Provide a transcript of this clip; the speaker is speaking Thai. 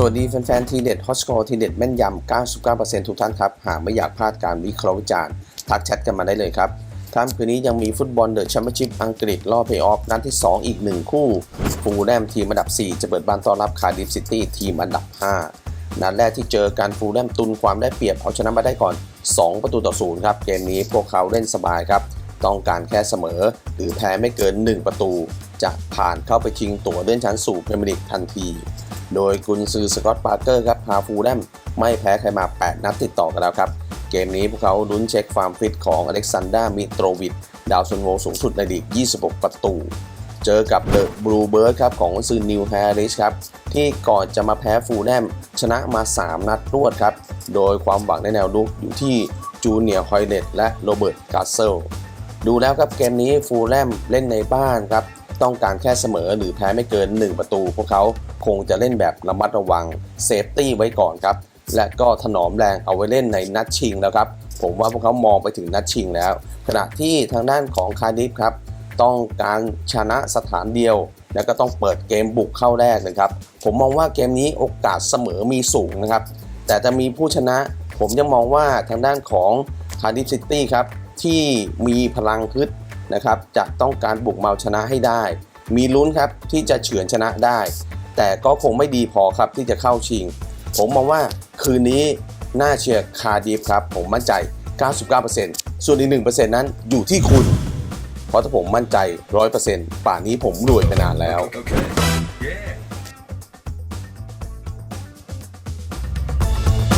สวัสดีแฟนๆทีเด็ดฮอสกอร์ทีเด็ดแม่นยำ 99%ทุกท่านครับ หากไม่อยากพลาดการวิเคราะห์วิจารณ์ ทักแชทกันมาได้เลยครับค่ำคืนนี้ยังมีฟุตบอลเดอะแชมเปี้ยนชิพอังกฤษรอบเพย์ออฟนัดที่ 2 อีก 1 คู่ ฟูลแลมทีมอันดับ 4 จะเปิดบ้านต้อนรับคาร์ดิฟซิตี้ทีมอันดับ 5 นัดแรกที่เจอการฟูลแลมตุนความได้เปรียบเอาชนะมาได้ก่อน 2 ประตูต่อศูนย์ครับ เกมนี้พวกเขาเล่นสบายครับ ต้องการแค่เสมอ หรือแพ้ไม่เกิน 1 ประตู จะผ่านเข้าไปชิงตั๋วเลื่อนชั้นสู่พรีเมียร์ลีกทันที โดยกุนซือสกอตต์ปาร์เกอร์ครับพาฟูลแลมไม่แพ้ใครมา 8 นัดติดต่อกันแล้วครับ เกมนี้พวกเขาลุ้นเช็คความฟิตของอเล็กซานดรามิโตรวิชดาวซันโวสูงสุดในลีก 26 ประตู เจอกับเดอะบลูเบิร์ดครับของซือนิวแฮร์ริสครับ ที่ก่อนจะมาแพ้ฟูลแลมชนะมา 3 นัดรวดครับ โดยความหวังในแนวลุกอยู่ที่จูเนียร์ฮอยเลตและโรเบิร์ตกาเซลดูแล้วครับเกมนี้ฟูลแลมเล่นในบ้านครับ ต้องการแค่เสมอหรือแพ้ไม่เกิน 1 ประตู พวกเขาคงจะเล่นแบบระมัดระวังเซฟตี้ไว้ก่อนครับ และก็ถนอมแรงเอาไว้เล่นในนัดชิงแล้วครับ ผมว่าพวกเขามองไปถึงนัดชิงแล้ว ขณะที่ทางด้านของคาร์ดิฟครับต้องการชนะสถานเดียว แล้วก็ต้องเปิดเกมบุกเข้าแรกนะครับ ผมมองว่าเกมนี้โอกาสเสมอมีสูงนะครับ แต่จะมีผู้ชนะ ผมยังมองว่าทางด้านของคาร์ดิฟซิตี้ครับที่มีพลังฮึด นะครับจะต้องการบุกเมาชนะให้ได้ มีลุ้นครับที่จะเฉือนชนะได้ แต่ก็คงไม่ดีพอครับที่จะเข้าชิง ผมมองว่าคืนนี้น่าเชียร์คาร์ดิฟครับ ผมมั่นใจ 99%ส่วนอีก 1%นั้นอยู่ที่คุณ เพราะถ้าผมมั่นใจ 100%ป่านนี้ผมรวยไปนานแล้ว Okay.